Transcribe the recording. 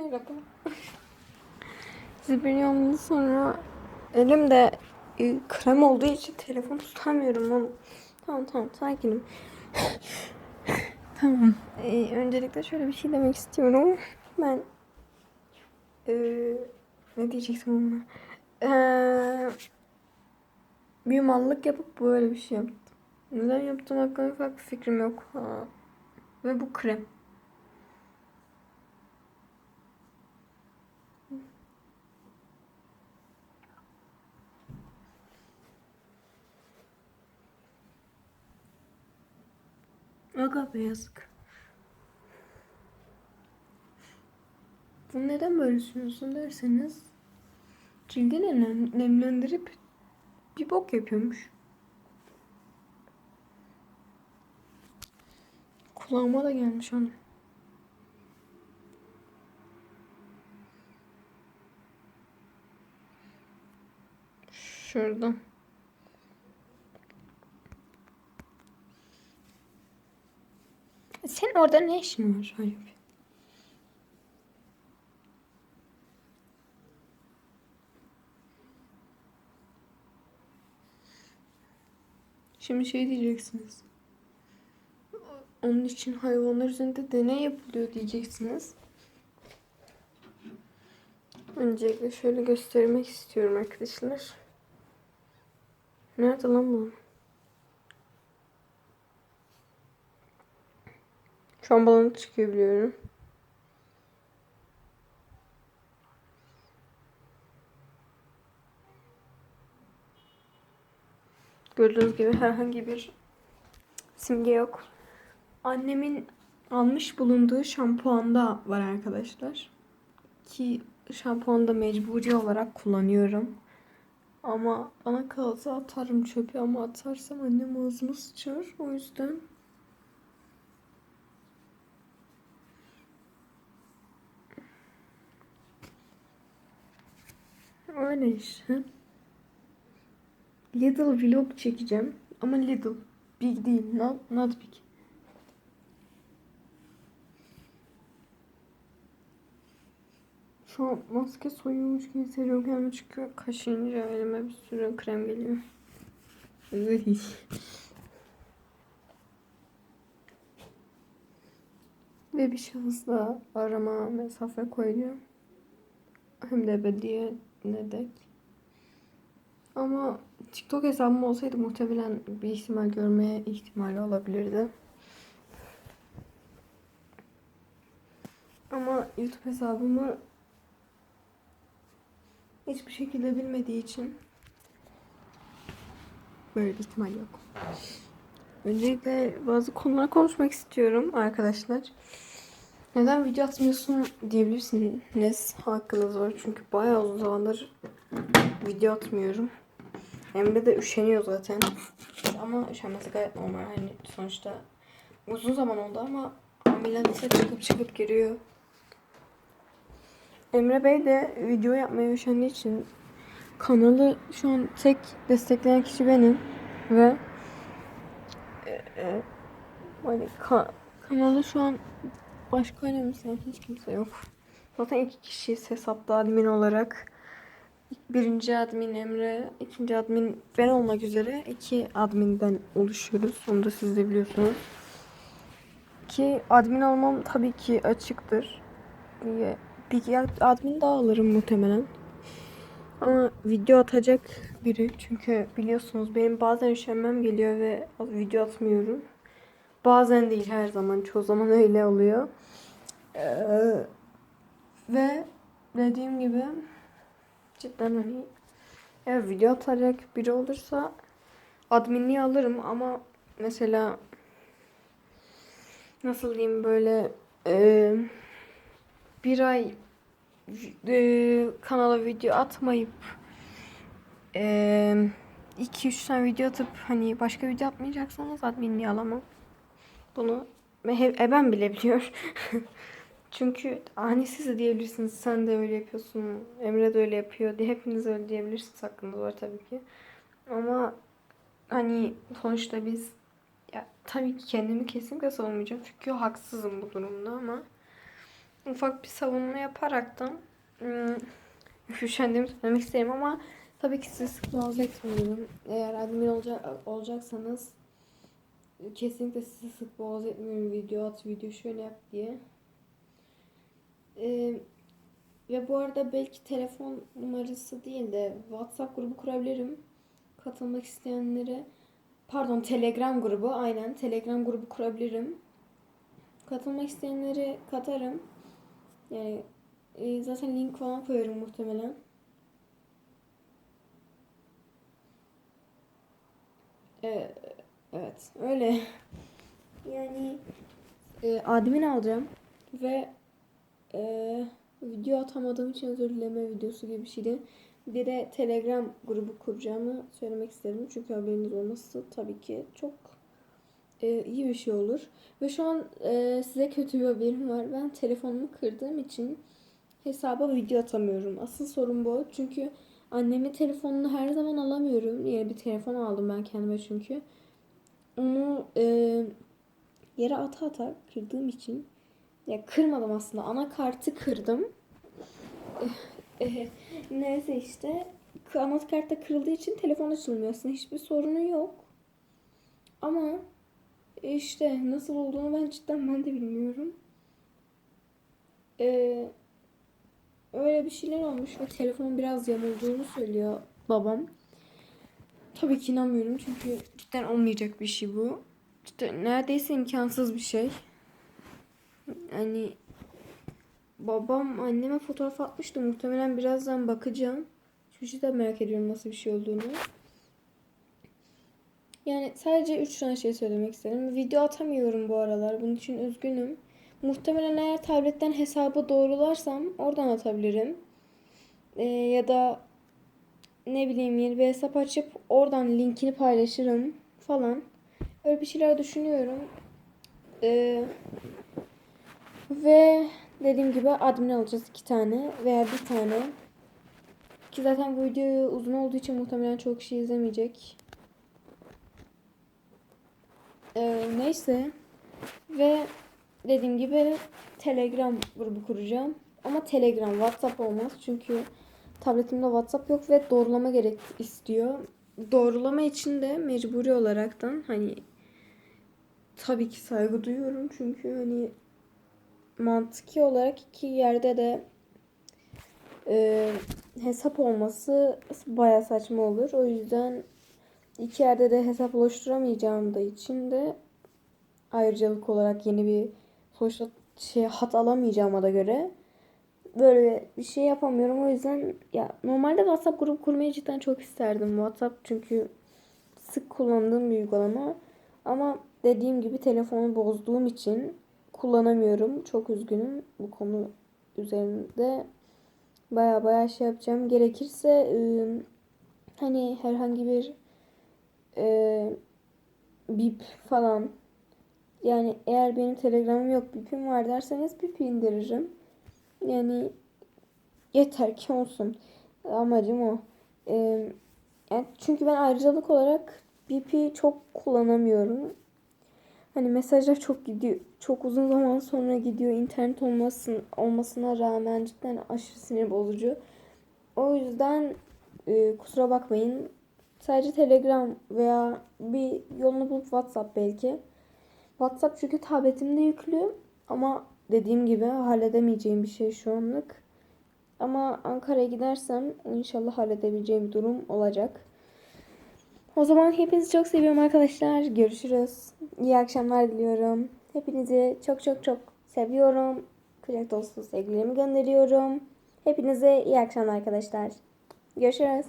Merhaba. Zibiryon'dan sonra elimde e, krem olduğu için telefonu tutamıyorum onu. Tamam tamam sakinim. tamam. Ee, öncelikle şöyle bir şey demek istiyorum. Ben ee, ne diyecektim ona? Ee, bir mallık yapıp böyle bir şey yaptım. Neden yaptım hakkında ufak bir fikrim yok. Ha. Ve bu krem. Aga be yazık. Bunu neden böyle sürüyorsun derseniz cildi nem- nemlendirip bir bok yapıyormuş. Kulağıma da gelmiş hanım. Şuradan. Sen orada ne işin var Haluk? Şimdi şey diyeceksiniz. Onun için hayvanlar üzerinde deney yapılıyor diyeceksiniz. Öncelikle şöyle göstermek istiyorum arkadaşlar. Nerede lan bu? Şu an balonu çıkıyor. Gördüğünüz gibi herhangi bir simge yok. Annemin almış bulunduğu şampuanda var arkadaşlar. Ki şampuanda mecburi olarak kullanıyorum. Ama bana kalsa atarım çöpe ama atarsam annem ağzıma sıçar. O yüzden Öyle işte. Lidl vlog çekeceğim. Ama Lidl. Big değil. Not, not big. Şu maske soyulmuş gibi hissediyorum. Kendime çıkıyor. Kaşıyınca elime bir sürü krem geliyor. Iy. Ve bir şahısla arama mesafe koyuyor. Hem de ebediye ne dek. Ama TikTok hesabım olsaydı muhtemelen bir ihtimal görmeye ihtimali olabilirdi. Ama YouTube hesabımı hiçbir şekilde bilmediği için böyle bir ihtimal yok. Öncelikle bazı konular konuşmak istiyorum arkadaşlar. Neden video atmıyorsun diyebilirsiniz. Hakkınız var. Çünkü bayağı uzun zamandır video atmıyorum. Emre de üşeniyor zaten. Ama üşenmesi gayet normal. Hani sonuçta uzun zaman oldu ama ambulans çıkıp çıkıp giriyor. Emre Bey de video yapmaya üşendiği için kanalı şu an tek destekleyen kişi benim ve e, e, hani ka- kanalı şu an başka önemseyen hiç kimse yok. Zaten iki kişiyiz hesapta admin olarak. Birinci admin Emre, ikinci admin ben olmak üzere iki adminden oluşuyoruz. Onu da siz de biliyorsunuz. Ki admin olmam tabii ki açıktır. Bir admin daha alırım muhtemelen. Ama video atacak biri. Çünkü biliyorsunuz benim bazen üşenmem geliyor ve video atmıyorum. Bazen değil her zaman. Çoğu zaman öyle oluyor. Ee, ve dediğim gibi cidden hani eğer video atacak biri olursa adminliği alırım ama mesela nasıl diyeyim böyle e, bir ay e, kanala video atmayıp 2-3 tane video atıp hani başka video atmayacaksanız adminliği alamam. Bunu e, ben bile biliyor. Çünkü hani siz diyebilirsiniz sen de öyle yapıyorsun, Emre de öyle yapıyor diye hepiniz öyle diyebilirsiniz hakkında var tabii ki. Ama hani sonuçta biz ya tabii ki kendimi kesinlikle savunmayacağım çünkü haksızım bu durumda ama ufak bir savunma yaparaktan ım, üşendiğimi söylemek isterim ama tabii ki sık boğaz etmiyorum. Eğer admin olacak, olacaksanız kesinlikle sizi sık boğaz etmiyorum. Video at, video şöyle yap diye. Ee, ve bu arada belki telefon numarası değil de WhatsApp grubu kurabilirim. Katılmak isteyenlere pardon Telegram grubu aynen Telegram grubu kurabilirim. Katılmak isteyenleri katarım. Yani e, zaten link falan koyarım muhtemelen. Ee, evet öyle. Yani e, admin alacağım ve e, video atamadığım için özür dileme videosu gibi bir şeydi. Bir de Telegram grubu kuracağımı söylemek isterim. Çünkü haberiniz olması tabii ki çok e, iyi bir şey olur. Ve şu an e, size kötü bir haberim var. Ben telefonumu kırdığım için hesaba video atamıyorum. Asıl sorun bu. Çünkü annemin telefonunu her zaman alamıyorum. Yeni bir telefon aldım ben kendime çünkü. Onu e, yere ata ata kırdığım için ya kırmadım aslında. Anakartı kırdım. Neyse işte anakart da kırıldığı için telefon açılmıyor. Aslında hiçbir sorunu yok. Ama işte nasıl olduğunu ben cidden ben de bilmiyorum. Ee, öyle bir şeyler olmuş ve telefonun biraz yamulduğunu söylüyor babam. Tabii ki inanmıyorum çünkü cidden olmayacak bir şey bu. Cidden neredeyse imkansız bir şey. Hani babam anneme fotoğraf atmıştı. Muhtemelen birazdan bakacağım. Çünkü de merak ediyorum nasıl bir şey olduğunu. Yani sadece 3 tane şey söylemek istedim. Video atamıyorum bu aralar. Bunun için üzgünüm. Muhtemelen eğer tabletten hesabı doğrularsam oradan atabilirim. Ee, ya da ne bileyim yeni bir hesap açıp oradan linkini paylaşırım falan. Öyle bir şeyler düşünüyorum. Ee, ve dediğim gibi admin alacağız iki tane veya bir tane. Ki zaten bu video uzun olduğu için muhtemelen çok kişi izlemeyecek. Ee, neyse. Ve dediğim gibi Telegram grubu kuracağım. Ama Telegram, WhatsApp olmaz. Çünkü tabletimde WhatsApp yok ve doğrulama gerek istiyor. Doğrulama için de mecburi olaraktan hani tabii ki saygı duyuyorum. Çünkü hani mantıki olarak iki yerde de e, hesap olması baya saçma olur. O yüzden iki yerde de hesap oluşturamayacağım da için de ayrıcalık olarak yeni bir sonuçta şey hat alamayacağıma da göre böyle bir şey yapamıyorum. O yüzden ya normalde WhatsApp grubu kurmayı cidden çok isterdim. WhatsApp çünkü sık kullandığım bir uygulama. Ama dediğim gibi telefonu bozduğum için kullanamıyorum. Çok üzgünüm bu konu üzerinde. Baya baya şey yapacağım. Gerekirse ıı, hani herhangi bir e, bip falan yani eğer benim telegramım yok bipim var derseniz bip indiririm. Yani yeter ki olsun. Amacım o. Ee, yani çünkü ben ayrıcalık olarak BP'yi çok kullanamıyorum. Hani mesajlar çok gidiyor. Çok uzun zaman sonra gidiyor. İnternet olmasın, olmasına rağmen cidden aşırı sinir bozucu. O yüzden e, kusura bakmayın. Sadece Telegram veya bir yolunu bulup WhatsApp belki. WhatsApp çünkü tabletimde yüklü ama dediğim gibi halledemeyeceğim bir şey şu anlık. Ama Ankara'ya gidersem inşallah halledebileceğim bir durum olacak. O zaman hepinizi çok seviyorum arkadaşlar. Görüşürüz. İyi akşamlar diliyorum. Hepinizi çok çok çok seviyorum. Kucak dolusu sevgilerimi gönderiyorum. Hepinize iyi akşamlar arkadaşlar. Görüşürüz.